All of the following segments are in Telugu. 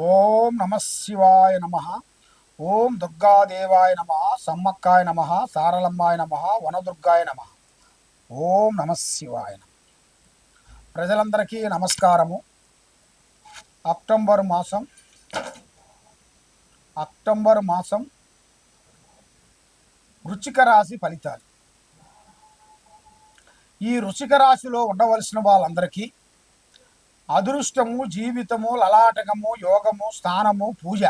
ఓం నమ శివాయ నమ. ఓం దుర్గాదేవాయ నమ సమ్మక్కాయ నమ సారలమ్మాయ నమ వనదుర్గాయ నమ. ఓం నమ శివాయ నమ. ప్రజలందరికీ నమస్కారము. అక్టోబర్ మాసం అక్టోబర్ మాసం వృచ్చిక రాశి ఫలితాలు. ఈ వృచ్చిక రాశిలో ఉండవలసిన వాళ్ళందరికీ అదృష్టము జీవితము లలాటకము యోగము స్థానము పూజ.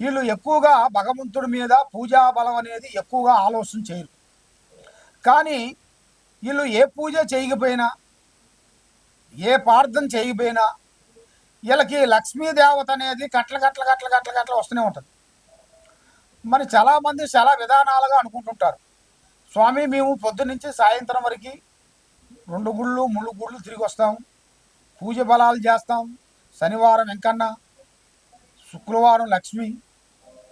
వీళ్ళు ఎక్కువగా భగవంతుడి మీద పూజా బలం అనేది ఎక్కువగా ఆలోచన చేయరు. కానీ వీళ్ళు ఏ పూజ చేయకపోయినా ఏ ప్రార్థన చేయకపోయినా వీళ్ళకి లక్ష్మీదేవత అనేది కట్ల కట్ల కట్ల కట్ల కట్ల వస్తూనే ఉంటుంది. మరి చాలామంది చాలా విధానాలుగా అనుకుంటుంటారు. స్వామి మేము పొద్దునుంచి సాయంత్రం వరకు రెండు గుళ్ళు మూడు గుళ్ళు తిరిగి వస్తాం. పూజ బలాలు చేస్తాం. శనివారం వెంకన్న శుక్రవారం లక్ష్మి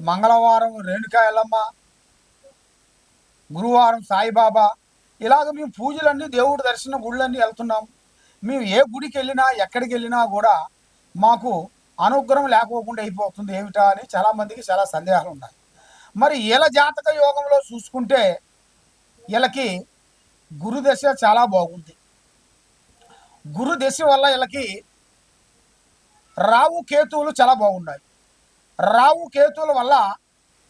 మంగళవారం రేణుకా ఎల్లమ్మ గురువారం సాయిబాబా. ఇలాగ మేము పూజలన్నీ దేవుడి దర్శనం గుళ్ళన్నీ వెళ్తున్నాం. మేము ఏ గుడికి వెళ్ళినా ఎక్కడికి వెళ్ళినా కూడా మాకు అనుగ్రహం లేకోకుండా అయిపోతుంది. ఏమిటా అని చాలామందికి చాలా సందేహాలు ఉన్నాయి. మరి ఈల జాతక యోగంలో చూసుకుంటే వీళ్ళకి గురుదశ చాలా బాగుంది. గురు దశ వల్ల వీళ్ళకి రావు కేతువులు చాలా బాగున్నాయి. రావు కేతువుల వల్ల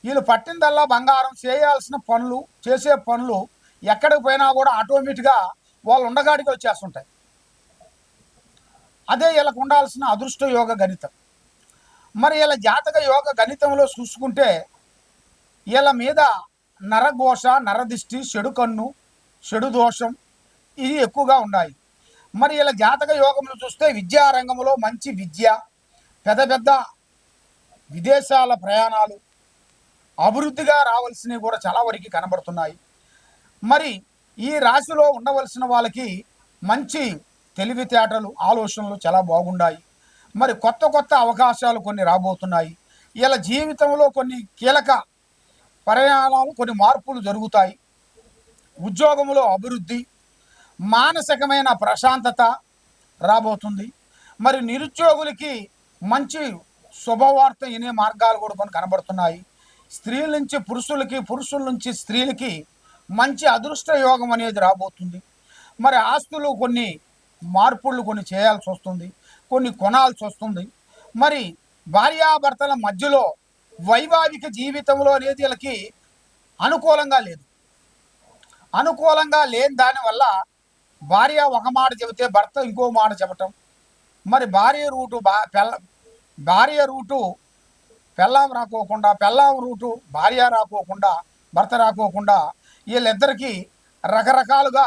వీళ్ళు పట్టిందల్లా బంగారం చేయాల్సిన పనులు చేసే పనులు ఎక్కడికి పోయినా కూడా ఆటోమేటిక్గా వాళ్ళు ఉండగాడికి వచ్చేస్తుంటాయి. అదే వీళ్ళకు ఉండాల్సిన అదృష్ట యోగ గణితం. మరి వీళ్ళ జాతక యోగ గణితంలో చూసుకుంటే వీళ్ళ మీద నరఘోష నరదిష్టి చెడు కన్ను చెడు దోషం ఇవి ఎక్కువగా ఉన్నాయి. మరి ఇలా జాతక యోగములు చూస్తే విద్యారంగంలో మంచి విద్య పెద్ద పెద్ద విదేశాల ప్రయాణాలు అభివృద్ధిగా రావాల్సినవి కూడా చాలా వరకు కనబడుతున్నాయి. మరి ఈ రాశిలో ఉండవలసిన వాళ్ళకి మంచి తెలివితేటలు ఆలోచనలు చాలా బాగున్నాయి మరి కొత్త కొత్త అవకాశాలు కొన్ని రాబోతున్నాయి. ఇలా జీవితంలో కొన్ని కీలక ప్రయాణాలు కొన్ని మార్పులు జరుగుతాయి. ఉద్యోగంలో అభివృద్ధి మానసికమైన ప్రశాంతత రాబోతుంది. మరి నిరుద్యోగులకి మంచి శుభవార్త వినే మార్గాలు కూడా కొన్ని కనబడుతున్నాయి. స్త్రీల నుంచి పురుషులకి పురుషుల నుంచి స్త్రీలకి మంచి అదృష్ట యోగం అనేది రాబోతుంది. మరి ఆస్తులు కొన్ని మార్పులు కొన్ని చేయాల్సి వస్తుంది. కొన్ని కొనాల్సి వస్తుంది. మరి భార్యాభర్తల మధ్యలో వైవాహిక జీవితంలో అనేది వీళ్ళకి అనుకూలంగా లేదు. అనుకూలంగా లేని దానివల్ల భార్య ఒక మాట చెబితే భర్త ఇంకో మాట చెప్పటం. మరి భార్య రూటు బా పెళ్ళ భార్య రూటు పెళ్ళాం రాకోకుండా పెళ్ళాం రూటు భార్య రాకోకుండా భర్త రాకోకుండా వీళ్ళిద్దరికీ రకరకాలుగా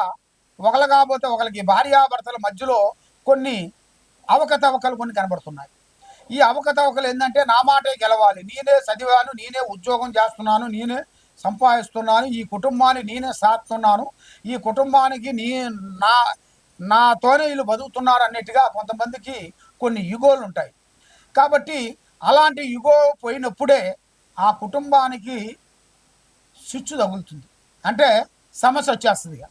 ఒకరు కాకపోతే ఒకరికి భార్యాభర్తల మధ్యలో కొన్ని అవకతవకలు కొన్ని కనబడుతున్నాయి. ఈ అవకతవకలు ఏంటంటే నా మాటే గెలవాలి నేనే చదివాను నేనే ఉద్యోగం చేస్తున్నాను నేనే సంపాదిస్తున్నాను ఈ కుటుంబాన్ని నేనే సాస్తున్నాను ఈ కుటుంబానికి నీ నా నాతోనే వీళ్ళు బతుకుతున్నారు అన్నట్టుగా కొంతమందికి కొన్ని యుగోలు ఉంటాయి. కాబట్టి అలాంటి యుగో పోయినప్పుడే ఆ కుటుంబానికి స్విచ్ తగులుతుంది. అంటే సమస్య వచ్చేస్తుంది ఇక.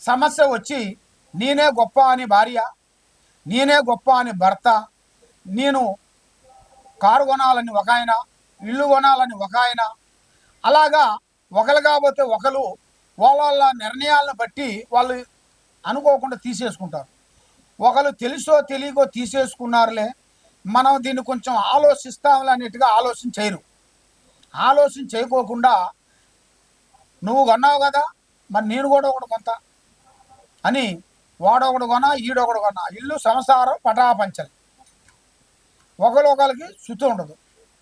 సమస్య వచ్చి నేనే గొప్ప అని భార్య నేనే గొప్ప అని భర్త నేను కారు కొనాలని ఒక ఆయన ఇల్లు కొనాలని ఒక ఆయన అలాగా ఒకరు కాకపోతే ఒకరు వాళ్ళ నిర్ణయాలను బట్టి వాళ్ళు అనుకోకుండా తీసేసుకుంటారు. ఒకరు తెలుసో తెలియకో తీసేసుకున్నారులే మనం దీన్ని కొంచెం ఆలోచిస్తాంలే అన్నట్టుగా ఆలోచన చేయరు. ఆలోచన చేయకోకుండా నువ్వు కొన్నావు కదా మరి నేను కూడా ఒకటి కొంత అని వాడొకడు కొన ఈడొకడు కొన ఇల్లు సంసారం పటాపంచలు. ఒకరికొకరికి శుద్ధి ఉండదు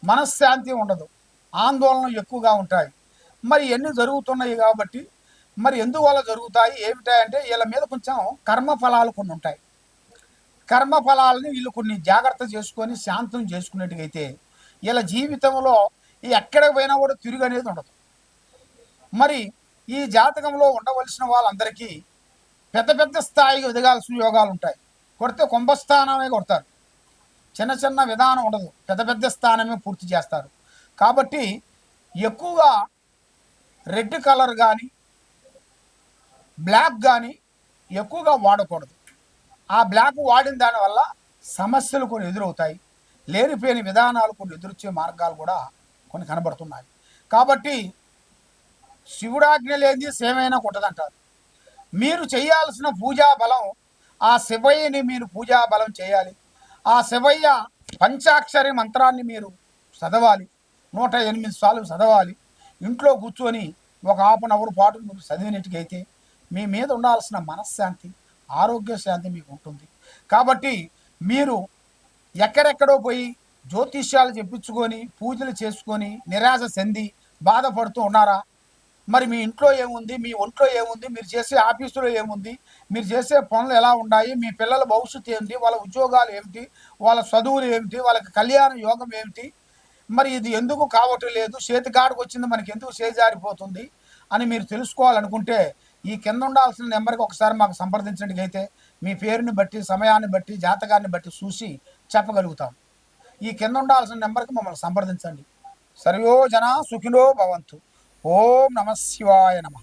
మనశ్శాంతి ఉండదు. ఆందోళనలు ఎక్కువగా ఉంటాయి. మరి ఎన్ని జరుగుతున్నాయి కాబట్టి మరి ఎందువల్ల జరుగుతాయి ఏమిటాయంటే వీళ్ళ మీద కొంచెం కర్మ ఫలాలు కొన్ని ఉంటాయి. కర్మ ఫలాలని వీళ్ళు కొన్ని జాగ్రత్త చేసుకొని శాంతం చేసుకునేట్టుగైతే వీళ్ళ జీవితంలో ఈ ఎక్కడికి పోయినా కూడా తిరుగు అనేది ఉండదు. మరి ఈ జాతకంలో ఉండవలసిన వాళ్ళందరికీ పెద్ద పెద్ద స్థాయికి ఎదగాల్సిన యోగాలు ఉంటాయి. కొడితే కుంభస్థానమే కొడతారు. చిన్న చిన్న విధానం ఉండదు. పెద్ద పెద్ద స్థానమే పూర్తి చేస్తారు. కాబట్టి ఎక్కువగా రెడ్ కలర్ కానీ బ్లాక్ కానీ ఎక్కువగా వాడకూడదు. ఆ బ్లాక్ వాడిన దానివల్ల సమస్యలు కొన్ని ఎదురవుతాయి. లేనిపోయిన విధానాలు కొన్ని ఎదురొచ్చే మార్గాలు కూడా కొన్ని కనబడుతున్నాయి. కాబట్టి శివుడాజ్ఞ లేనిది సేమైనా కొట్టదంటారు. మీరు చేయాల్సిన పూజా బలం ఆ శివయ్యని మీరు పూజా బలం చేయాలి. ఆ శివయ్య పంచాక్షరి మంత్రాన్ని మీరు చదవాలి. నూట ఎనిమిది సార్లు చదవాలి. ఇంట్లో కూర్చొని ఒక హాఫ్ అన్ అవర్ పాటు మీరు చదివినట్టుకైతే మీ మీద ఉండాల్సిన మనశ్శాంతి ఆరోగ్య శాంతి మీకు ఉంటుంది. కాబట్టి మీరు ఎక్కడెక్కడో పోయి జ్యోతిష్యాలు చెప్పించుకొని పూజలు చేసుకొని నిరాశ చెంది బాధపడుతూ ఉన్నారా? మరి మీ ఇంట్లో ఏముంది? మీ ఒంట్లో ఏముంది? మీరు చేసే ఆఫీసులో ఏముంది? మీరు చేసే పనులు ఎలా ఉన్నాయి? మీ పిల్లల భవిష్యత్తు ఏమిటి? వాళ్ళ ఉద్యోగాలు ఏమిటి? వాళ్ళ చదువులు ఏమిటి? వాళ్ళకి కళ్యాణ యోగం ఏమిటి? మరి ఇది ఎందుకు కావటం లేదు? చేతికాడికి వచ్చింది మనకి ఎందుకు చేజారిపోతుంది అని మీరు తెలుసుకోవాలనుకుంటే ఈ కింద ఉండాల్సిన నెంబర్కి ఒకసారి మాకు సంప్రదించండి అయితే మీ పేరుని బట్టి సమయాన్ని బట్టి జాతకాన్ని బట్టి చూసి చెప్పగలుగుతాం. ఈ కింద ఉండాల్సిన నెంబర్కి మమ్మల్ని సంప్రదించండి. సర్వో జన సుఖినో భవంతు. ఓం నమ శివాయ నమ.